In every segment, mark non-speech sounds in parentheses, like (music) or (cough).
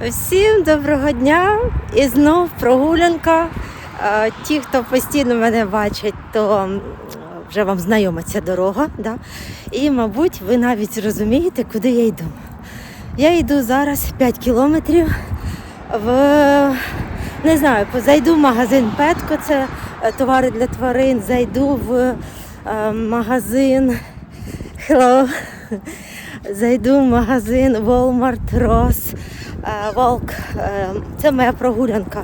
Всім доброго дня і знов прогулянка. Е, Ті, хто постійно мене бачить, то вже вам знайома ця дорога. Да? І, мабуть, ви навіть розумієте, куди я йду. Я йду зараз 5 кілометрів в не знаю, зайду в магазин Петко, це е, товари для тварин, зайду в е, магазин Hello. (laughs) Зайду в магазин Walmart Ross, Волк. Е, Це моя прогулянка.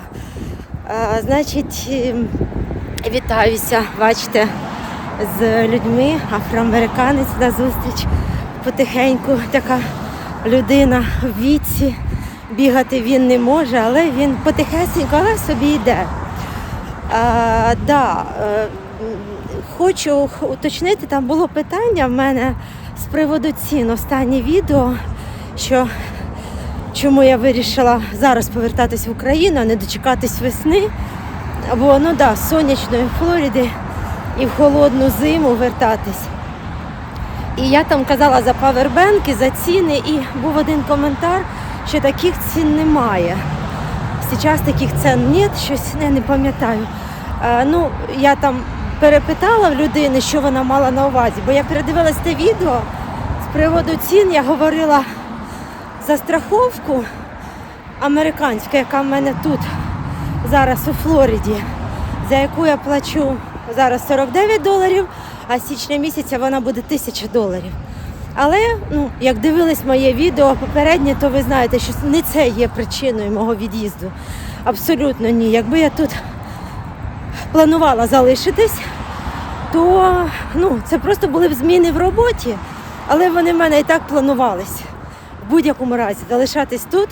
Е, Значить, вітаюся, бачите, з людьми, афроамериканець на зустріч. Потихеньку така людина в віці. Бігати він не може, але він потихесенько, але собі йде. А, да, е, хочу уточнити, там було питання в мене з приводу цін. Останнє відео, що чому я вирішила зараз повертатись в Україну, а не дочекатись весни. Бо ну да, сонячної Флориди і в холодну зиму вертатись. І я там казала за павербенки, за ціни, і був один коментар, що таких цін немає. Зараз таких цін нет, щось я не пам'ятаю. Е, ну, я там перепитала в людини, що вона мала на увазі, бо я передивилась те відео з приводу цін, я говорила за страховку американську, яка в мене тут зараз у Флориді, за яку я плачу зараз 49 доларів, а січня місяця вона буде 1000 доларів. Але ну, як дивились моє відео попереднє, то ви знаєте, що не це є причиною мого від'їзду. Абсолютно ні. Якби я тут планувала залишитись, то ну, це просто були б зміни в роботі, але вони в мене і так планувались. В будь-якому разі залишатись тут,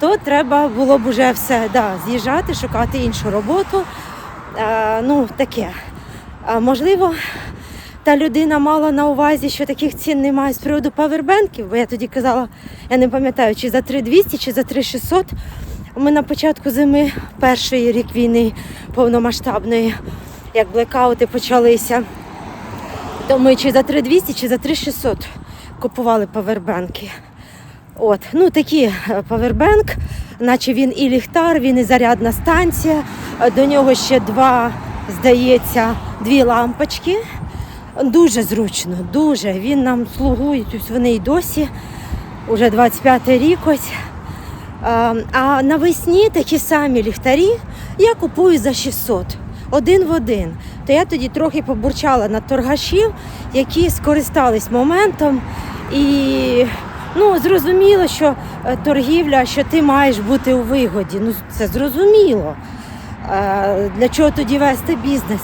то треба було б уже все да, з'їжджати, шукати іншу роботу. Е, ну, таке. А, можливо, та людина мала на увазі, що таких цін немає з приводу павербенків, бо я тоді казала, я не пам'ятаю, чи за 3200, чи за 3600. Ми на початку зими, перший рік війни повномасштабної, як блекаути почалися, то ми чи за 3200, чи за 3600 купували павербенки. От, ну такі е, павербенк, наче він і ліхтар, він і зарядна станція. Е, До нього ще два, здається, дві лампочки. Дуже зручно, дуже. Він нам слугує, ось вони і досі, уже 25 рік ось. А, а навесні такі самі ліхтарі я купую за 600, один в один. То я тоді трохи побурчала на торгашів, які скористались моментом і ну, зрозуміло, що е, торгівля, що ти маєш бути у вигоді. Ну, це зрозуміло. Е, Для чого тоді вести бізнес?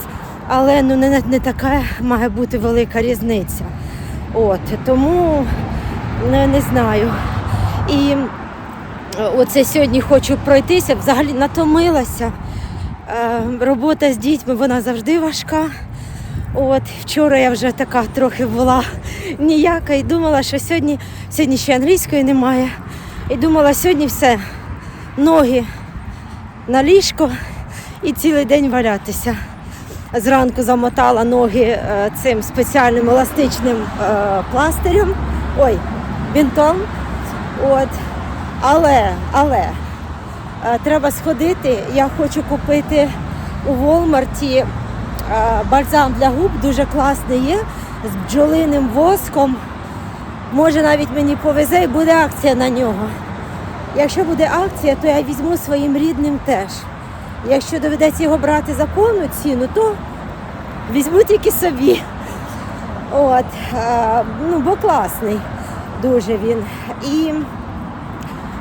Але ну, не, не така має бути велика різниця. От, тому не, не знаю. І Оце сьогодні хочу пройтися, взагалі натомилася. Е, робота з дітьми вона завжди важка. От, вчора я вже така трохи була ніяка і думала, що сьогодні, сьогодні ще англійської немає. І думала, сьогодні все, ноги на ліжко і цілий день валятися. Зранку замотала ноги е, цим спеціальним еластичним е, пластирем, ой, бінтом. От. Але, але е, треба сходити. Я хочу купити у Волмарті бальзам для губ, дуже класний є, з бджолиним воском. Може навіть мені повезе і буде акція на нього. Якщо буде акція, то я візьму своїм рідним теж. Якщо доведеться його брати за повну ціну, то візьму тільки собі. От, е, ну, бо класний дуже він. І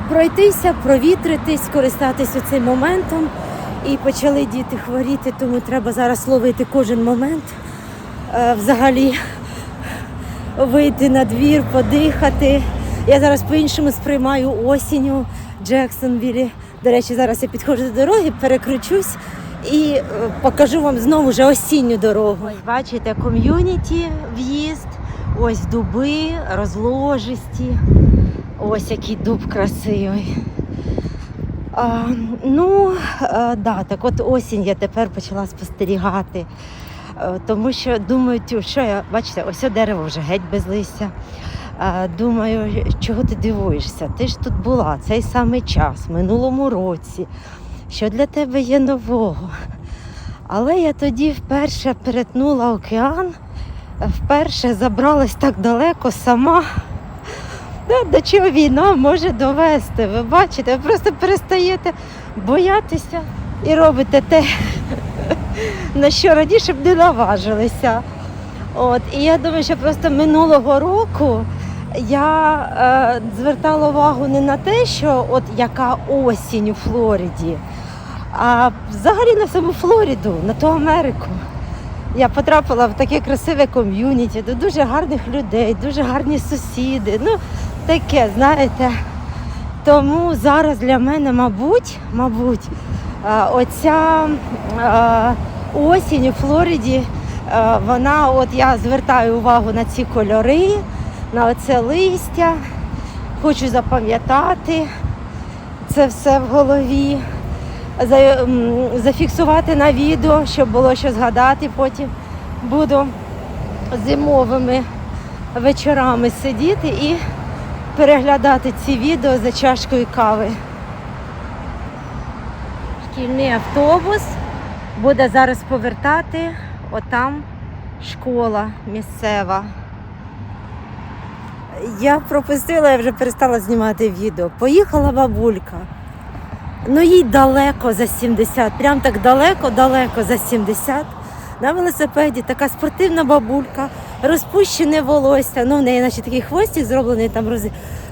пройтися, провітритись, скористатися цим моментом. І почали діти хворіти, тому треба зараз ловити кожен момент. Е, Взагалі вийти на двір, подихати. Я зараз по-іншому сприймаю осінь у Джексонвілі. До речі, зараз я підходжу до дороги, перекручусь і е, покажу вам знову вже осінню дорогу. Ось бачите, ком'юніті в'їзд, ось дуби, розложисті. Ось який дуб красивий. А, ну, а, да, так от осінь я тепер почала спостерігати. Е, Тому що думаю, що я, бачите, ось дерево вже геть без листя. А, думаю, чого ти дивуєшся? Ти ж тут була цей самий час, минулому році. Що для тебе є нового? Але я тоді вперше перетнула океан, вперше забралась так далеко сама. Да, До чого війна може довести? Ви бачите, ви просто перестаєте боятися і робите те, на що раніше б не наважилися. От, і я думаю, що просто минулого року я е, звертала увагу не на те, що от яка осінь у Флориді, а взагалі на саму Флориду, на ту Америку. Я потрапила в таке красиве ком'юніті, до дуже гарних людей, дуже гарні сусіди. Ну, таке, знаєте. Тому зараз для мене, мабуть, мабуть, е, оця е, осінь у Флориді, е, вона, от я звертаю увагу на ці кольори, на оце листя, хочу запам'ятати це все в голові, зафіксувати на відео, щоб було що згадати. Потім буду зимовими вечорами сидіти і переглядати ці відео за чашкою кави. Шкільний автобус буде зараз повертати, отам школа місцева. Я пропустила, я вже перестала знімати відео. Поїхала бабулька. Ну їй далеко за 70, прям так далеко-далеко за 70. На велосипеді така спортивна бабулька, розпущене волосся. Ну, в неї наче такий хвостик зроблений, там роз,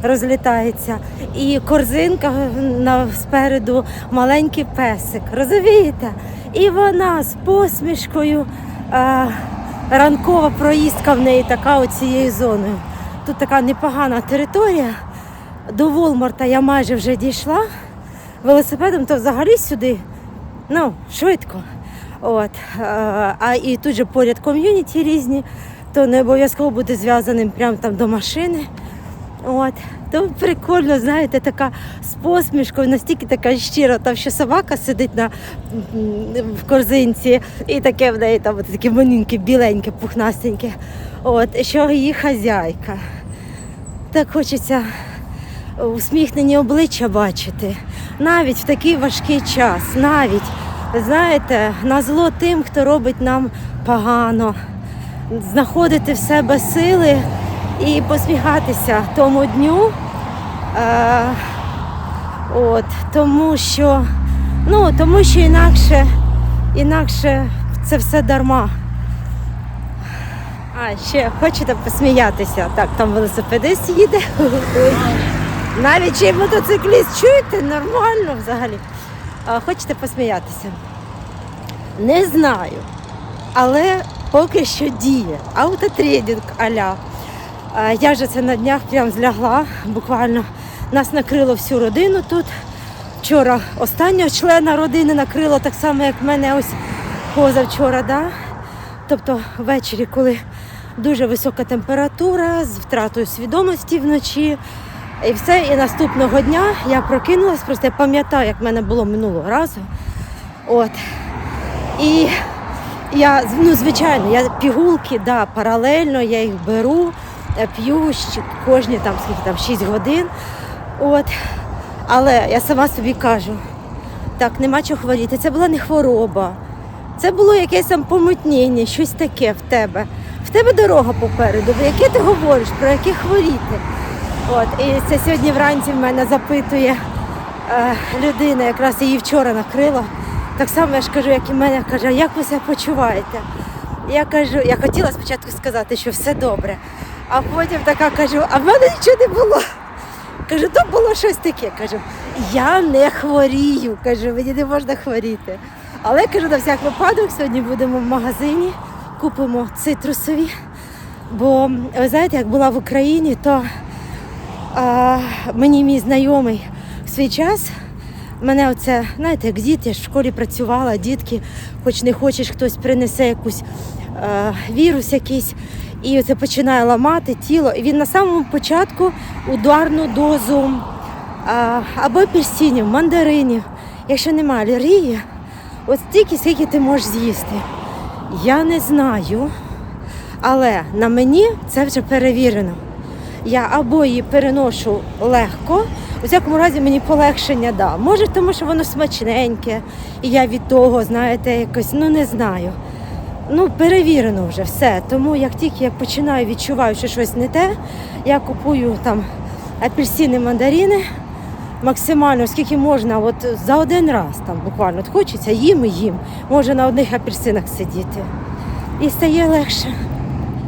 розлітається. І корзинка на, спереду, маленький песик. Розумієте? І вона з посмішкою. А, ранкова проїздка в неї така оцією зоною. Тут така непогана територія. До Волмарта я майже вже дійшла. Велосипедом то взагалі сюди, ну, швидко. От. А і тут же поряд ком'юніті різні, то не обов'язково бути зв'язаним прямо там до машини. От. То прикольно, знаєте, така з посмішкою, настільки така щира, там ще собака сидить на, в корзинці, і таке в неї там таке маленьке, біленьке, пухнастеньке. От, що її хазяйка. Так хочеться усміхнені обличчя бачити. Навіть в такий важкий час, навіть, знаєте, на зло тим, хто робить нам погано, знаходити в себе сили і посміхатися тому дню. Е, от, тому що, ну, тому що інакше, інакше це все дарма. А, ще хочете посміятися? Так, там велосипедист їде. (laughs) Навіть й мотоцикліст чуєте, нормально взагалі. А, хочете посміятися? Не знаю. Але поки що діє. Автотрейдинг аля. А, Я же це на днях прям злягла. Буквально нас накрило всю родину тут. Вчора останнього члена родини накрило так само, як мене ось позавчора. Да? Тобто ввечері, коли дуже висока температура, з втратою свідомості вночі. І все, і наступного дня я прокинулась, просто я пам'ятаю, як в мене було минулого разу. От. І я, ну, звичайно, я пігулки, да, паралельно, я їх беру, е, п'ю кожні там, скільки там, 6 годин. От. Але я сама собі кажу, так, нема чого хворіти. Це була не хвороба. Це було якесь там помутнення, щось таке в тебе. В тебе дорога попереду. Яке ти говориш, про яке хворіти? От, і це сьогодні вранці в мене запитує е, людина, якраз її вчора накрила. Так само я ж кажу, як і мене, каже, як ви себе почуваєте? Я кажу, я хотіла спочатку сказати, що все добре, а потім така кажу, а в мене нічого не було. Кажу, то було щось таке. Кажу, я не хворію. Кажу, мені не можна хворіти. Але кажу, на всяк випадок, сьогодні будемо в магазині, купимо цитрусові. Бо ви знаєте, як була в Україні, то а, мені мій знайомий в свій час. Мене оце, знаєте, як діти, я ж в школі працювала, дітки, хоч не хочеш, хтось принесе якусь е, вірус якийсь, і це починає ламати тіло. І він на самому початку ударну дозу а, або апельсинів, мандаринів. Якщо немає алергії, от стільки, скільки ти можеш з'їсти. Я не знаю, але на мені це вже перевірено. Я або її переношу легко, у всякому разі мені полегшення да. Може, тому що воно смачненьке, і я від того, знаєте, якось, ну не знаю. Ну, перевірено вже все. Тому як тільки я починаю відчуваю, що щось не те, я купую там апельсини, мандарини максимально, скільки можна, от за один раз там буквально от хочеться, їм і їм. Може на одних апельсинах сидіти. І стає легше.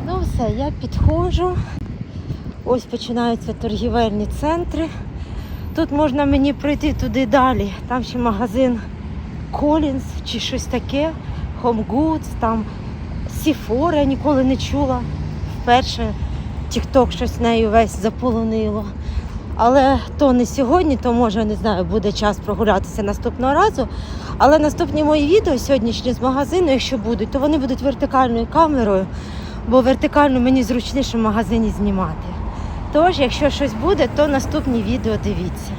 Ну все, я підходжу. Ось починаються торгівельні центри. Тут можна мені пройти туди далі. Там ще магазин Collins чи щось таке, Home Goods, там Sephora я ніколи не чула. Вперше TikTok щось нею весь заполонило. Але то не сьогодні, то може не знаю, буде час прогулятися наступного разу. Але наступні мої відео сьогоднішні з магазину, якщо будуть, то вони будуть вертикальною камерою, бо вертикально мені зручніше в магазині знімати. Тож, якщо щось буде, то наступні відео дивіться.